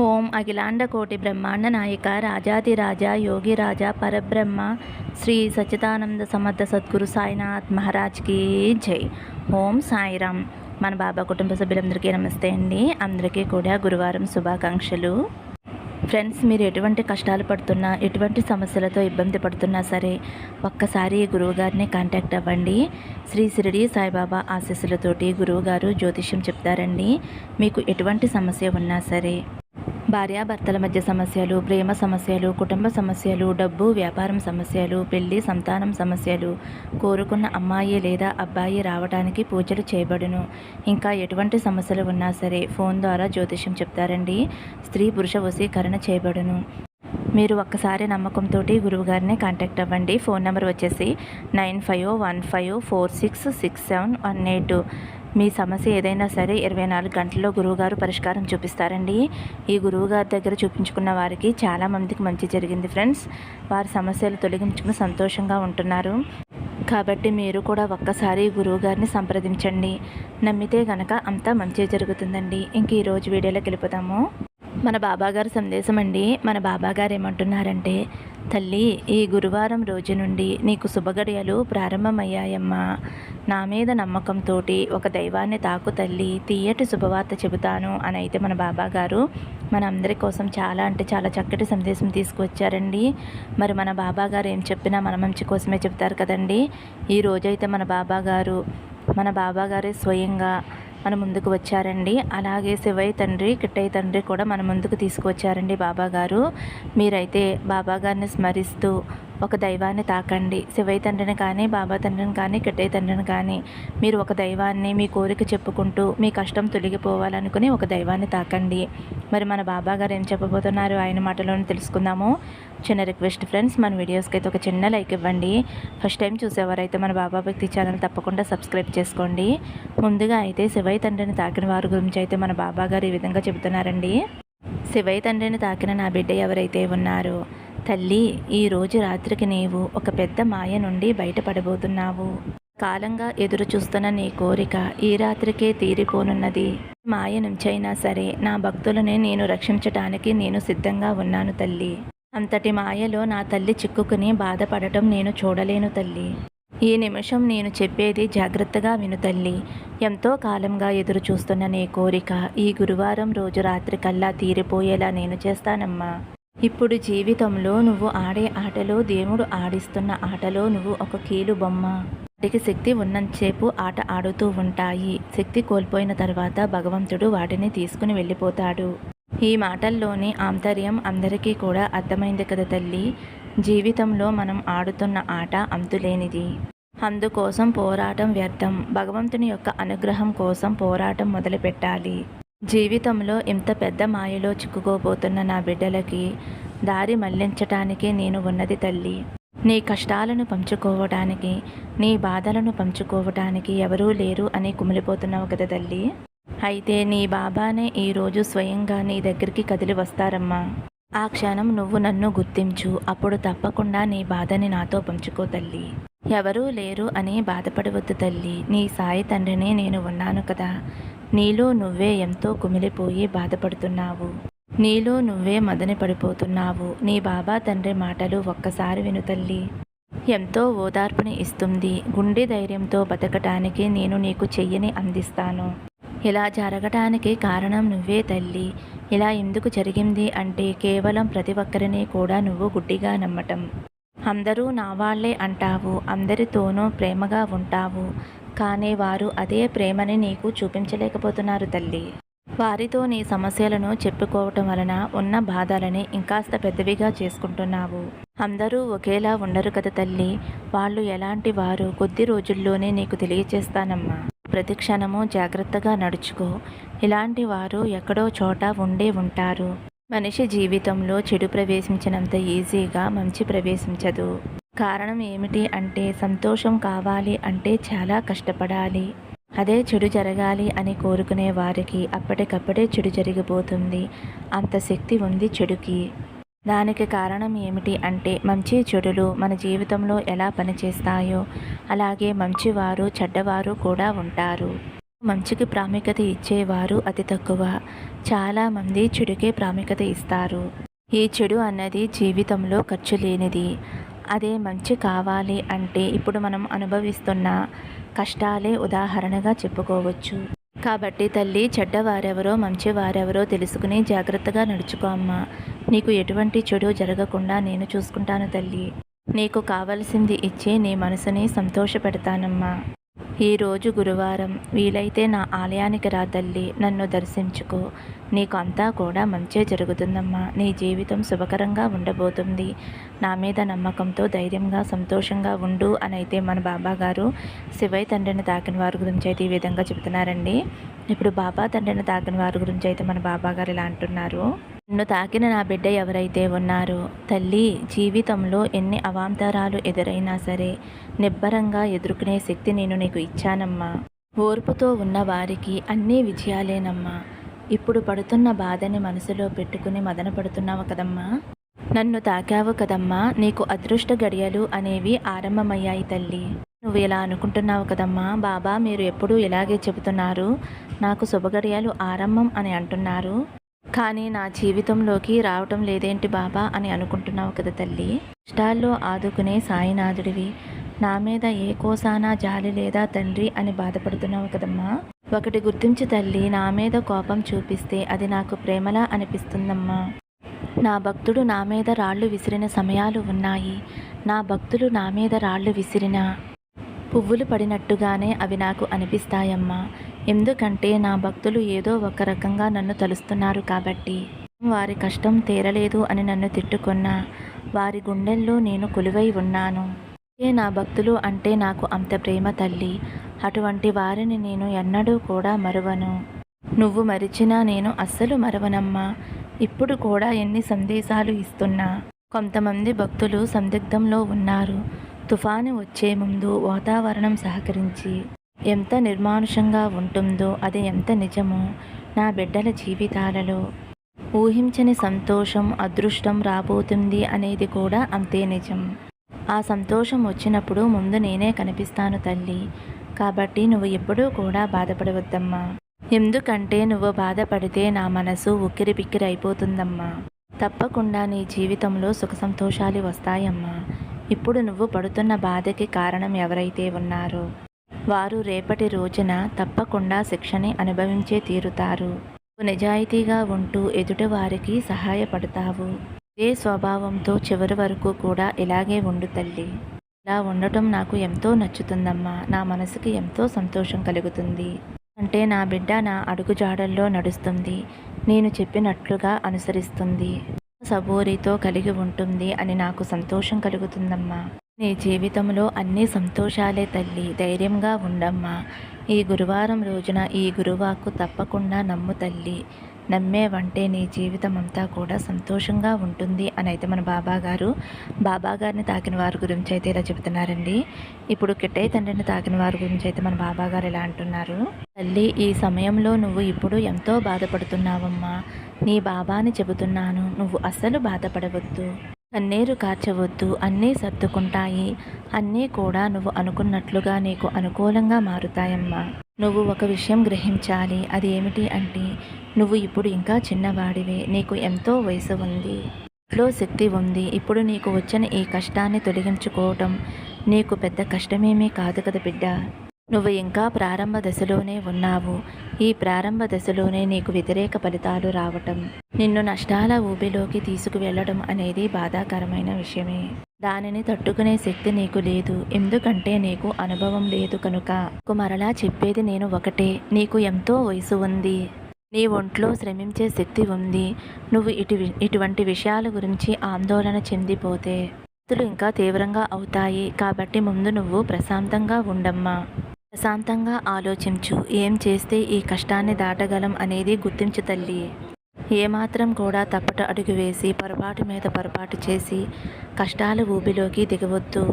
ఓం అఖిలాండ కోటి బ్రహ్మాండ నాయక రాజాదిరాజ యోగిరాజా పరబ్రహ్మ శ్రీ సచ్చిదానంద సమర్థ సద్గురు సాయినాథ్ మహారాజ్కి జై. ఓం సాయిరామ్. మన బాబా కుటుంబ సభ్యులందరికీ నమస్తే అండి. అందరికీ కూడా గురువారం శుభాకాంక్షలు. ఫ్రెండ్స్ మీరు ఎటువంటి కష్టాలు పడుతున్నా ఎటువంటి సమస్యలతో ఇబ్బంది పడుతున్నా సరే ఒక్కసారి గురువుగారిని కాంటాక్ట్ అవ్వండి. శ్రీ శిరిడి సాయిబాబా ఆశీస్సులతోటి గురువుగారు జ్యోతిష్యం చెప్తారండి. మీకు ఎటువంటి సమస్య ఉన్నా సరే భార్యాభర్తల మధ్య సమస్యలు ప్రేమ సమస్యలు కుటుంబ సమస్యలు డబ్బు వ్యాపారం సమస్యలు పెళ్ళి సంతానం సమస్యలు. కోరుకున్న అమ్మాయి లేదా అబ్బాయి రావడానికి పూజలు చేయబడును. ఇంకా ఎటువంటి సమస్యలు ఉన్నా సరే ఫోన్ ద్వారా జ్యోతిష్యం చెప్తారండి. స్త్రీ పురుష వశీకరణ చేయబడును. మీరు ఒక్కసారి నమ్మకంతో గురువుగారిని కాంటాక్ట్ అవ్వండి. ఫోన్ నెంబర్ వచ్చేసి nine five one five four six six seven one eight. మీ సమస్య ఏదైనా సరే ఇరవై నాలుగు గంటల్లో గురువుగారు పరిష్కారం చూపిస్తారండి. ఈ గురువుగారి దగ్గర చూపించుకున్న వారికి చాలామందికి మంచి జరిగింది ఫ్రెండ్స్. వారి సమస్యలు తొలగించుకుని సంతోషంగా ఉంటున్నారు. కాబట్టి మీరు కూడా ఒక్కసారి గురువుగారిని సంప్రదించండి. నమ్మితే గనక అంతా మంచి జరుగుతుందండి. ఇంక ఈరోజు వీడియోలోకి వెళ్ళిపోతాము మన బాబాగారు సందేశం అండి. మన బాబాగారు ఏమంటున్నారంటే తల్లి ఈ గురువారం రోజు నుండి నీకు శుభగడియలు ప్రారంభమయ్యాయమ్మా. నా మీద నమ్మకంతో ఒక దైవాన్ని తాకు తల్లి తీయటి శుభవార్త చెబుతాను అని అయితే మన బాబాగారు మన అందరి కోసం చాలా అంటే చాలా చక్కటి సందేశం తీసుకువచ్చారండి. మరి మన బాబాగారు ఏం చెప్పినా మన మంచి కోసమే చెప్తారు కదండి. ఈ రోజైతే మన బాబాగారు మన బాబాగారే స్వయంగా మన ముందుకు వచ్చారండి. అలాగే శివయ్య తండ్రి కిట్టయ్య తండ్రి కూడా మన ముందుకు తీసుకువచ్చారండి బాబా గారు. మీరైతే బాబా గారిని స్మరిస్తూ ఒక దైవాన్ని తాకండి. శివయ్య తండ్రిని కానీ బాబా తండ్రిని కానీ కిట్టయ్య తండ్రిని కానీ మీరు ఒక దైవాన్ని మీ కోరిక చెప్పుకుంటూ మీ కష్టం తొలగిపోవాలనుకుని ఒక దైవాన్ని తాకండి. మరి మన బాబా గారు ఏం చెప్పబోతున్నారు? ఆయన మాటలోనే తెలుసుకుందాము. చిన్న రిక్వెస్ట్ ఫ్రెండ్స్ మన వీడియోస్కి అయితే ఒక చిన్న లైక్ ఇవ్వండి. ఫస్ట్ టైం చూసేవారైతే మన బాబా భక్తి ఛానల్ తప్పకుండా సబ్స్క్రైబ్ చేసుకోండి. ముందుగా అయితే శివయ్య తండ్రిని తాకిన వారి గురించి అయితే మన బాబా గారు ఈ విధంగా చెబుతున్నారండి. శివయ్య తండ్రిని తాకిన నా బిడ్డ ఎవరైతే ఉన్నారో తల్లి ఈరోజు రాత్రికి నీవు ఒక పెద్ద మాయ నుండి బయటపడబోతున్నావు. కాలంగా ఎదురు చూస్తున్న నీ కోరిక ఈ రాత్రికే తీరిపోనున్నది. మాయ నుంచైనా సరే నా భక్తులని నేను రక్షించటానికి నేను సిద్ధంగా ఉన్నాను తల్లి. అంతటి మాయలో నా తల్లి చిక్కుకుని బాధపడటం నేను చూడలేను తల్లి. ఈ నిమిషం నేను చెప్పేది జాగ్రత్తగా విను తల్లి. ఎంతో కాలంగా ఎదురు చూస్తున్న నీ కోరిక ఈ గురువారం రోజు రాత్రి కల్లా తీరిపోయేలా నేను చేస్తానమ్మా. ఇప్పుడు జీవితంలో నువ్వు ఆడే ఆటలో దేవుడు ఆడిస్తున్న ఆటలో నువ్వు ఒక కీలు బొమ్మ. వాటికి శక్తి ఉన్నంతసేపు ఆట ఆడుతూ ఉంటాయి. శక్తి కోల్పోయిన తర్వాత భగవంతుడు వాటిని తీసుకుని వెళ్ళిపోతాడు. ఈ మాటల్లోని ఆంతర్యం అందరికీ కూడా అర్థమైంది కదా తల్లి. జీవితంలో మనం ఆడుతున్న ఆట అంతులేనిది. అందుకోసం పోరాటం వ్యర్థం. భగవంతుని యొక్క అనుగ్రహం కోసం పోరాటం మొదలుపెట్టాలి. జీవితంలో ఇంత పెద్ద మాయలో చిక్కుకోబోతున్న నా బిడ్డలకి దారి మళ్ళించటానికి నేను ఉన్నది తల్లి. నీ కష్టాలను పంచుకోవటానికి నీ బాధలను పంచుకోవటానికి ఎవరూ లేరు అని కుమిలిపోతున్నావు కదా తల్లి. అయితే నీ బాబానే ఈరోజు స్వయంగా నీ దగ్గరికి కదిలి వస్తారమ్మా. ఆ క్షణం నువ్వు నన్ను గుర్తించు. అప్పుడు తప్పకుండా నీ బాధని నాతో పంచుకో తల్లి. ఎవరూ లేరు అని బాధపడవద్దు తల్లి. నీ సాయి తండ్రిని నేను ఉన్నాను కదా. నీలో నువ్వే ఎంతో కుమిలిపోయి బాధపడుతున్నావు. నీలో నువ్వే మదని పడిపోతున్నావు. నీ బాబా తండ్రి మాటలు ఒక్కసారి విను తల్లి. ఎంతో ఓదార్పుని ఇస్తుంది. గుండె ధైర్యంతో బతకటానికి నేను నీకు చెయ్యని అందిస్తాను. ఇలా జరగటానికి కారణం నువ్వే తల్లి. ఇలా ఎందుకు జరిగింది అంటే కేవలం ప్రతి ఒక్కరిని కూడా నువ్వు గుడ్డిగా నమ్మటం. అందరూ నా వాళ్ళే అంటావు. అందరితోనూ ప్రేమగా ఉంటావు. కానీ వారు అదే ప్రేమని నీకు చూపించలేకపోతున్నారు తల్లి. వారితో నీ సమస్యలను చెప్పుకోవటం వలన ఉన్న బాధలని ఇంకాస్త పెద్దవిగా చేసుకుంటున్నావు. అందరూ ఒకేలా ఉండరు కదా తల్లి. వాళ్ళు ఎలాంటి వారు? కొద్ది రోజుల్లోనే నీకు తెలియచేస్తానమ్మా. ప్రతి క్షణము జాగ్రత్తగా నడుచుకో. ఇలాంటి వారు ఎక్కడో చోట ఉండే ఉంటారు. మనిషి జీవితంలో చెడు ప్రవేశించినంత ఈజీగా మంచి ప్రవేశించదు. కారణం ఏమిటి అంటే సంతోషం కావాలి అంటే చాలా కష్టపడాలి. అదే చెడు జరగాలి అని కోరుకునే వారికి అప్పటికప్పుడే చెడు జరిగిపోతుంది. అంత శక్తి ఉంది చెడుకి. దానికి కారణం ఏమిటి అంటే మంచి చెడులు మన జీవితంలో ఎలా పనిచేస్తాయో అలాగే మంచివారు చెడ్డవారు కూడా ఉంటారు. మంచికి ప్రాముఖ్యత ఇచ్చేవారు అతి తక్కువ. చాలామంది చెడుకే ప్రాముఖ్యత ఇస్తారు. ఈ చెడు అన్నది జీవితంలో ఖర్చు లేనిది. అదే మంచి కావాలి అంటే ఇప్పుడు మనం అనుభవిస్తున్న కష్టాలే ఉదాహరణగా చెప్పుకోవచ్చు. కాబట్టి తల్లి చెడ్డవారెవరో మంచివారెవరో తెలుసుకుని జాగ్రత్తగా నడుచుకోమ్మ నీకు ఎటువంటి చెడు జరగకుండా నేను చూసుకుంటాను తల్లి. నీకు కావలసింది ఇచ్చి నీ మనసుని సంతోషపెడతానమ్మా. ఈరోజు గురువారం వీలైతే నా ఆలయానికి రా తల్లి నన్ను దర్శించుకో. నీకు అంతా కూడా మంచే జరుగుతుందమ్మా. నీ జీవితం శుభకరంగా ఉండబోతుంది. నా మీద నమ్మకంతో ధైర్యంగా సంతోషంగా ఉండు అని అయితే మన బాబా గారు శివయ్య తండ్రిని తాకిన వారి గురించి అయితే ఈ విధంగా చెబుతున్నారండి. ఇప్పుడు బాబా తండ్రిని తాకిన వారి గురించి అయితే మన బాబా గారు ఇలా అంటున్నారు. నన్ను తాకిన నా బిడ్డ ఎవరైతే ఉన్నారో తల్లి జీవితంలో ఎన్ని అవాంతరాలు ఎదురైనా సరే నిబ్బరంగా ఎదుర్కొనే శక్తి నేను నీకు ఇచ్చానమ్మా. ఓర్పుతో ఉన్న వారికి అన్నీ విజయాలేనమ్మా. ఇప్పుడు పడుతున్న బాధని మనసులో పెట్టుకుని మదన పడుతున్నావు కదమ్మా. నన్ను తాకావు కదమ్మా. నీకు అదృష్ట గడియలు అనేవి ఆరంభమయ్యాయి తల్లి. నువ్వు ఇలా అనుకుంటున్నావు కదమ్మా. బాబా మీరు ఎప్పుడూ ఇలాగే చెబుతున్నారు. నాకు శుభగడియాలు ఆరంభం అని అంటున్నారు. కానీ నా జీవితంలోకి రావటం లేదేంటి బాబా అని అనుకుంటున్నావు కదా తల్లి. కష్టాల్లో ఆదుకునే సాయినాథుడివి. నా మీద ఏ కోసానా జాలి లేదా తండ్రి అని బాధపడుతున్నావు కదమ్మా. ఒకటి గుర్తించి తల్లి నా మీద కోపం చూపిస్తే అది నాకు ప్రేమలా అనిపిస్తుందమ్మా. నా భక్తుడు నా మీద రాళ్ళు విసిరిన సమయాలు ఉన్నాయి. నా భక్తులు నా మీద రాళ్ళు విసిరిన పువ్వులు పడినట్టుగానే అవి నాకు అనిపిస్తాయమ్మా. ఎందుకంటే నా భక్తులు ఏదో ఒక రకంగా నన్ను తలుస్తున్నారు కాబట్టి. వారి కష్టం తీరలేదు అని నన్ను తిట్టుకున్నా వారి గుండెల్లో నేను కొలువై ఉన్నాను. ఏ నా భక్తులు అంటే నాకు అంత ప్రేమ తల్లి. అటువంటి వారిని నేను ఎన్నడూ కూడా మరువను. నువ్వు మరిచినా నేను అస్సలు మరవనమ్మా. ఇప్పుడు కూడా ఎన్ని సందేశాలు ఇస్తున్నా. కొంతమంది భక్తులు సందిగ్ధంలో ఉన్నారు. తుఫాను వచ్చే ముందు వాతావరణం సహకరించి. ఎంత నిర్మానుషంగా ఉంటుందో అది ఎంత నిజమో నా బిడ్డల జీవితాలలో. ఊహించని సంతోషం అదృష్టం రాబోతుంది అనేది కూడా అంతే నిజం. ఆ సంతోషం వచ్చినప్పుడు ముందు నేనే కనిపిస్తాను తల్లి. కాబట్టి నువ్వు ఎప్పుడూ కూడా బాధపడవద్దమ్మా. ఎందుకంటే నువ్వు బాధపడితే నా మనసు ఉక్కిరి బిక్కిరి అయిపోతుందమ్మా తప్పకుండా నీ జీవితంలో సుఖ సంతోషాలు వస్తాయమ్మా. ఇప్పుడు నువ్వు పడుతున్న బాధకి కారణం ఎవరైతే ఉన్నారో. వారు రేపటి రోజున తప్పకుండా శిక్షని అనుభవించే తీరుతారు. నిజాయితీగా ఉంటూ ఎదుటివారికి సహాయపడతావు. ఏ స్వభావంతో చివరి వరకు కూడా ఇలాగే ఉండు తల్లి. ఇలా ఉండటం నాకు ఎంతో నచ్చుతుందమ్మా. నా మనసుకి ఎంతో సంతోషం కలుగుతుంది. అంటే నా బిడ్డ నా అడుగుజాడల్లో నడుస్తుంది. నేను చెప్పినట్లుగా అనుసరిస్తుంది. సబోరితో కలిగి ఉంటుంది అని నాకు సంతోషం కలుగుతుందమ్మా. నీ జీవితంలో అన్ని సంతోషాలే తల్లి. ధైర్యంగా ఉండమ్మా. ఈ గురువారం రోజున ఈ గురువాకు తప్పకుండా నమ్ము తల్లి. నమ్మేవంటే నీ జీవితం అంతా కూడా సంతోషంగా ఉంటుంది అని అయితే మన బాబా గారు బాబా గారిని తాకిన వారి గురించి అయితే ఇలా చెబుతున్నారండి. ఇప్పుడు కిట్టయ్య తండ్రిని తాకిన వారి గురించి అయితే మన బాబా గారు ఇలా అంటున్నారు. తల్లి ఈ సమయంలో నువ్వు ఇప్పుడు ఎంతో బాధపడుతున్నావమ్మా. నీ బాబాని చెబుతున్నాను. నువ్వు అస్సలు బాధపడవద్దు. కన్నీరు కార్చవద్దు అన్నీ సర్దుకుంటాయి అన్నీ కూడా నువ్వు అనుకున్నట్లుగా నీకు అనుకూలంగా మారుతాయమ్మా. నువ్వు ఒక విషయం గ్రహించాలి అది ఏమిటి అంటే నువ్వు ఇప్పుడు ఇంకా చిన్నవాడివే నీకు ఎంతో వయసు ఉంది. ఇంట్లో శక్తి ఉంది ఇప్పుడు నీకు వచ్చిన ఈ కష్టాన్ని తొలగించుకోవటం నీకు పెద్ద కష్టమేమీ కాదు కదా బిడ్డ. నువ్వు ఇంకా ప్రారంభ దశలోనే ఉన్నావు. ఈ ప్రారంభ దశలోనే నీకు వ్యతిరేక ఫలితాలు రావటం నిన్ను నష్టాల ఊబిలోకి తీసుకువెళ్ళడం అనేది బాధాకరమైన విషయమే. దానిని తట్టుకునే శక్తి నీకు లేదు. ఎందుకంటే నీకు అనుభవం లేదు కనుక. మరలా చెప్పేది నేను ఒకటే. నీకు ఎంతో వయసు ఉంది. నీ ఒంట్లో శ్రమించే శక్తి ఉంది. నువ్వు ఇటు ఇటువంటి విషయాల గురించి ఆందోళన చెందిపోతే ఇంకా తీవ్రంగా అవుతాయి. కాబట్టి ముందు నువ్వు ప్రశాంతంగా ఉండమ్మా. ప్రశాంతంగా ఆలోచించు. ఏం చేస్తే ఈ కష్టాన్ని దాటగలం అనేది గుర్తించు తల్లి. ఏమాత్రం కూడా తప్పట అడుగు వేసి పొరపాటు మీద పొరపాటు చేసి కష్టాల ఊబిలోకి దిగవద్దు.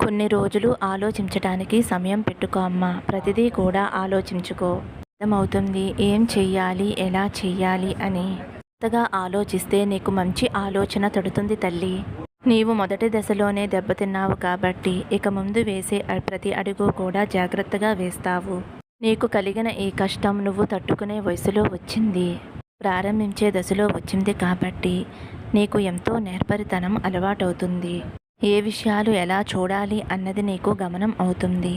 కొన్ని రోజులు ఆలోచించడానికి సమయం పెట్టుకో అమ్మా. ప్రతిదీ కూడా ఆలోచించుకో. అర్థమవుతుంది? ఏం చెయ్యాలి? ఎలా చెయ్యాలి? అని కొత్తగా ఆలోచిస్తే నీకు మంచి ఆలోచన తడుతుంది తల్లి. నీవు మొదటి దశలోనే దెబ్బతిన్నావు కాబట్టి ఇక ముందు వేసే ప్రతి అడుగు కూడా జాగ్రత్తగా వేస్తావు. నీకు కలిగిన ఈ కష్టం నువ్వు తట్టుకునే వయసులో వచ్చింది. ప్రారంభించే దశలో వచ్చింది కాబట్టి నీకు ఎంతో నేర్పరితనం అలవాటవుతుంది. ఏ విషయాలు ఎలా చూడాలి అన్నది నీకు గమనం అవుతుంది.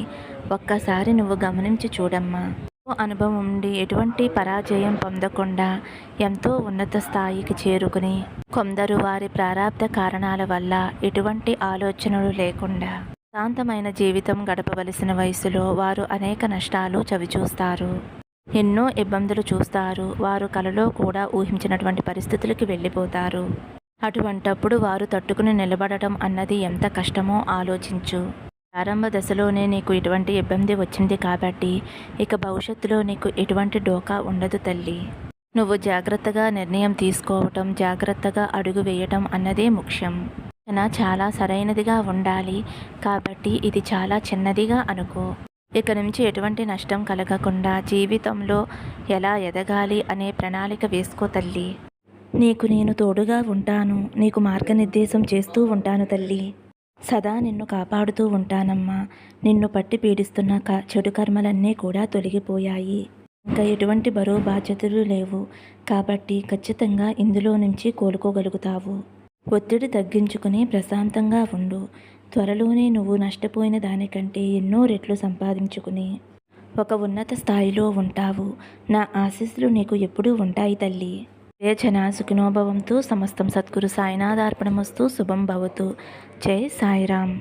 ఒక్కసారి నువ్వు గమనించి చూడమ్మా. అనుభవం ఉండి ఎటువంటి పరాజయం పొందకుండా ఎంతో ఉన్నత స్థాయికి చేరుకుని కొందరు వారి ప్రారంధ కారణాల వల్ల ఎటువంటి ఆలోచనలు లేకుండా శాంతమైన జీవితం గడపవలసిన వయసులో వారు అనేక నష్టాలు చవిచూస్తారు. ఎన్నో ఇబ్బందులు చూస్తారు. వారు కలలో కూడా ఊహించినటువంటి పరిస్థితులకి వెళ్ళిపోతారు. అటువంటప్పుడు వారు తట్టుకుని నిలబడటం అన్నది ఎంత కష్టమో ఆలోచించు. ప్రారంభ దశలోనే నీకు ఇటువంటి ఇబ్బంది వచ్చింది కాబట్టి ఇక భవిష్యత్తులో నీకు ఎటువంటి డోకా ఉండదు తల్లి. నువ్వు జాగ్రత్తగా నిర్ణయం తీసుకోవటం జాగ్రత్తగా అడుగు వేయటం అన్నదే ముఖ్యం. నా చాలా సరైనదిగా ఉండాలి కాబట్టి ఇది చాలా చిన్నదిగా అనుకో. ఇక నుంచి ఎటువంటి నష్టం కలగకుండా జీవితంలో ఎలా ఎదగాలి అనే ప్రణాళిక వేసుకో తల్లి. నీకు నేను తోడుగా ఉంటాను నీకు మార్గనిర్దేశం చేస్తూ ఉంటాను తల్లి. సదా నిన్ను కాపాడుతూ ఉంటానమ్మా. నిన్ను పట్టి పీడిస్తున్న క చెడు కర్మలన్నీ కూడా తొలగిపోయాయి. ఇంకా ఎటువంటి బరువు బాధ్యతలు లేవు. కాబట్టి ఖచ్చితంగా ఇందులో నుంచి కోలుకోగలుగుతావు. ఒత్తిడి తగ్గించుకుని ప్రశాంతంగా ఉండు. త్వరలోనే నువ్వు నష్టపోయిన దానికంటే ఎన్నో రెట్లు సంపాదించుకుని. ఒక ఉన్నత స్థాయిలో ఉంటావు. నా ఆశీస్సులు నీకు ఎప్పుడూ ఉంటాయి తల్లి. వేచన సుఖినోభవంతో సమస్తం సద్గురు సాయినాథార్పణమస్తు శుభం భవతు. జై సాయిరామ్.